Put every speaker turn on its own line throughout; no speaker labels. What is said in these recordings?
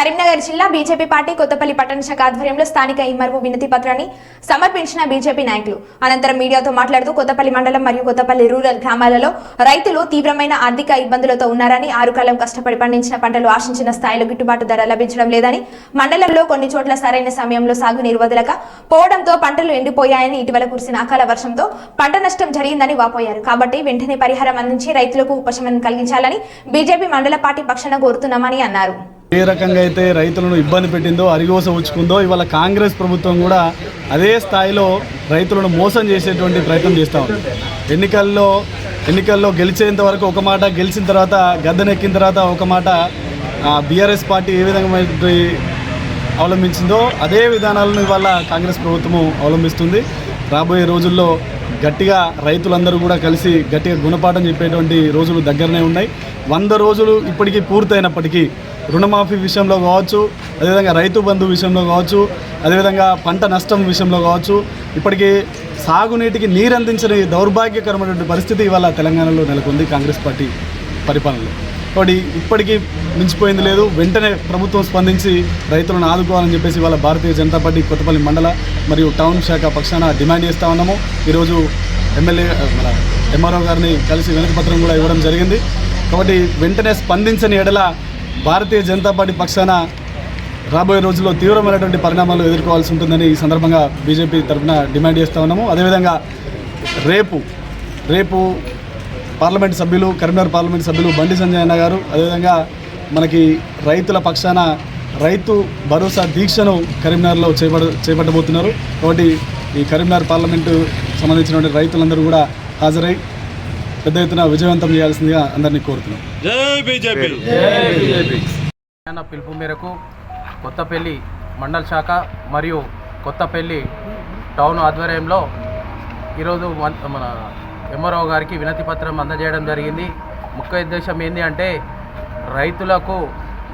కరీంనగర్ జిల్లా BJP party Kothapalli పట్టణ శాఖ ఆధ్వర్యంలో స్థానిక ఇమ్మర్వు వినతి పత్రాన్ని సమర్పించిన బీజేపీ నాయకులు. అనంతరం మీడియాతో మాట్లాడుతూ కొత్తపల్లి మండలం మరియు కొత్తపల్లి రూరల్ గ్రామాలలో రైతులు తీవ్రమైన ఆర్థిక ఇబ్బందులతో ఉన్నారని ఆరు కాలం కష్టపడి పండించిన పంటలు ఆశించిన స్థాయిలో గిట్టుబాటు ధర లభించడం లేదని మండలంలో కొన్ని చోట్ల సరైన సమయంలో సాగునీరు వదలక పోవడంతో పంటలు ఎండిపోయాయని ఇటీవల కురిసిన అకాల వర్షంతో పంట నష్టం జరిగిందని వాపోయారు. కాబట్టి వెంటనే పరిహారం అందించి రైతులకు ఉపశమనం కలిగించాలని బీజేపీ మండల పార్టీ పక్షాన కోరుతున్నామని అన్నారు.
ఏ రకంగా అయితే రైతులను ఇబ్బంది పెట్టిందో అరిగోస ఉంచుకుందో ఇవాళ కాంగ్రెస్ ప్రభుత్వం కూడా అదే స్థాయిలో రైతులను మోసం చేసేటువంటి ప్రయత్నం చేస్తూ ఉంది. ఎన్నికల్లో ఎన్నికల్లో గెలిచేంత వరకు ఒక మాట గెలిచిన తర్వాత గద్దెనెక్కిన తర్వాత ఒక మాట బీఆర్ఎస్ పార్టీ ఏ విధంగా అవలంబించిందో అదే విధానాలను ఇవాళ కాంగ్రెస్ ప్రభుత్వము అవలంబిస్తుంది. రాబోయే రోజుల్లో గట్టిగా రైతులందరూ కూడా కలిసి గట్టిగా గుణపాఠం చెప్పేటువంటి రోజులు దగ్గరనే ఉన్నాయి. వంద రోజులు ఇప్పటికీ పూర్తయినప్పటికీ రుణమాఫీ విషయంలో కావచ్చు అదేవిధంగా రైతు బంధు విషయంలో కావచ్చు అదేవిధంగా పంట నష్టం విషయంలో కావచ్చు ఇప్పటికీ సాగునీటికి నీరందించని దౌర్భాగ్యకరమైనటువంటి పరిస్థితి ఇవాళ తెలంగాణలో నెలకొంది కాంగ్రెస్ పార్టీ పరిపాలనలో. కాబట్టి ఇప్పటికీ మించిపోయింది లేదు. వెంటనే ప్రభుత్వం స్పందించి రైతులను ఆదుకోవాలని చెప్పేసి ఇవాళ భారతీయ జనతా పార్టీ కొత్తపల్లి మండల మరియు టౌన్ శాఖ పక్షాన డిమాండ్ చేస్తూ ఉన్నాము. ఈరోజు ఎమ్మెల్యే మన ఎంఆర్ఓ గారిని కలిసి వినతి పత్రం కూడా ఇవ్వడం జరిగింది. కాబట్టి వెంటనే స్పందించని ఎడల భారతీయ జనతా పార్టీ పక్షాన రాబోయే రోజుల్లో తీవ్రమైనటువంటి పరిణామాలు ఎదుర్కోవాల్సి ఉంటుందని ఈ సందర్భంగా బీజేపీ తరఫున డిమాండ్ చేస్తూ ఉన్నాము. అదేవిధంగా రేపు రేపు పార్లమెంట్ సభ్యులు కరీంనగర్ పార్లమెంట్ సభ్యులు బండి సంజయ్ అన్న గారు అదేవిధంగా మనకి రైతుల పక్షాన రైతు భరోసా దీక్షను కరీంనగర్లో చేపడ చేపట్టబోతున్నారు. కాబట్టి ఈ కరీంనగర్ పార్లమెంటు సంబంధించినటువంటి రైతులందరూ కూడా హాజరై పెద్ద ఎత్తున విజయవంతం చేయాల్సిందిగా అందరినీ కోరుతున్నాం.
జై బీజేపీ.
అన్న పిలుపు మేరకు కొత్తపల్లి మండల శాఖ మరియు కొత్తపల్లి టౌన్ ఆధ్వర్యంలో ఈరోజు మన్- మన ఎంఆర్ఓ గారికి వినతి పత్రం అందజేయడం జరిగింది. ముఖ్య ఉద్దేశం ఏంటి అంటే రైతులకు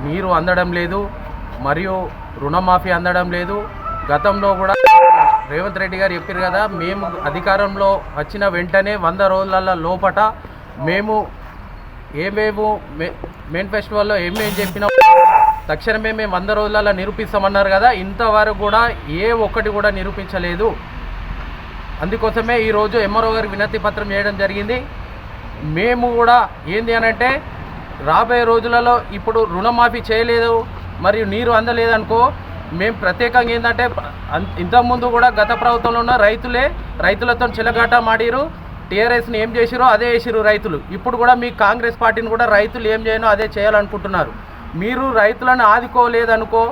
నీరు అందడం లేదు మరియు రుణమాఫీ అందడం లేదు. గతంలో కూడా రేవంత్ రెడ్డి గారు చెప్పారు కదా మేము అధికారంలో వచ్చిన వెంటనే వంద రోజుల లోపట మేము ఏమేమో మెయిన్ ఫెస్టివల్లో ఏమేం చెప్పినా. తక్షణమే మేము వంద రోజులలో నిరూపిస్తామన్నారు కదా ఇంతవరకు కూడా ఏ ఒక్కటి కూడా నిరూపించలేదు. అందుకోసమే ఈరోజు ఎంఆర్ఓ గారికి వినతి పత్రం చేయడం జరిగింది. మేము కూడా ఏంది అని అంటే రాబోయే రోజులలో ఇప్పుడు రుణమాఫీ చేయలేదు మరియు నీరు అందలేదనుకో మేము ప్రత్యేకంగా ఏంటంటే ఇంతకుముందు కూడా గత ప్రభుత్వంలో ఉన్న రైతులే రైతులతో చిలగాట మాడిరు. టీఆర్ఎస్ని ఏం చేసిరో అదే చేసిరు రైతులు. ఇప్పుడు కూడా మీ కాంగ్రెస్ పార్టీని కూడా రైతులు ఏం చేయనో అదే చేయాలనుకుంటున్నారు. మీరు రైతులను ఆదుకోలేదనుకో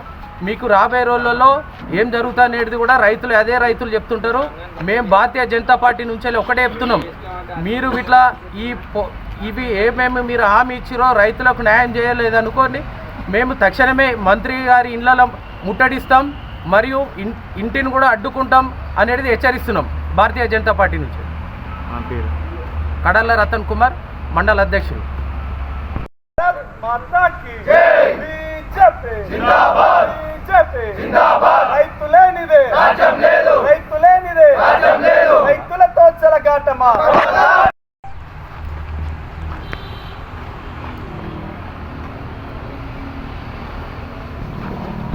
మీకు రాబోయే రోజులలో ఏం జరుగుతుందనేది కూడా రైతులు అదే రైతులు చెప్తుంటారు. మేము భారతీయ జనతా పార్టీ నుంచి ఒకటే చెప్తున్నాం. మీరు ఇట్లా ఈ ఇవి ఏమేమి మీరు హామీ ఇచ్చిరో రైతులకు న్యాయం చేయలేదనుకోని మేము తక్షణమే మంత్రి గారి ఇళ్ళలో ముట్టడిస్తాం మరియు ఇంటిని కూడా అడ్డుకుంటాం అనేది హెచ్చరిస్తున్నాం భారతీయ జనతా పార్టీ నుంచి. కడల్ల రతన్ కుమార్ మండల అధ్యక్షుడు.
మాతా కీ బీజేపీ! జిందాబాద్! బీజేపీ! జిందాబాద్! రైతు లేనిదే రాజ్యం లేదు రైతు లేనిదే రాజ్యం లేదు రైతులతో చెలగాటమా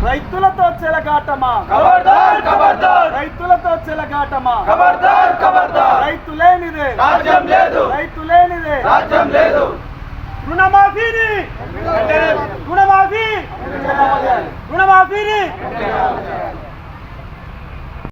రైతులతో చెలగాటమా? ఖబర్దార్ ఖబర్దార్ రైతులతో చెలగాటమా? ఖబర్దార్ ఖబర్దార్ రైతు లేనిదే. రాజ్యం లేదు. రైతు లేనిదే. రాజ్యం లేదు. రుణమాఫీని. రుణమాఫీ. రుణమాఫీని.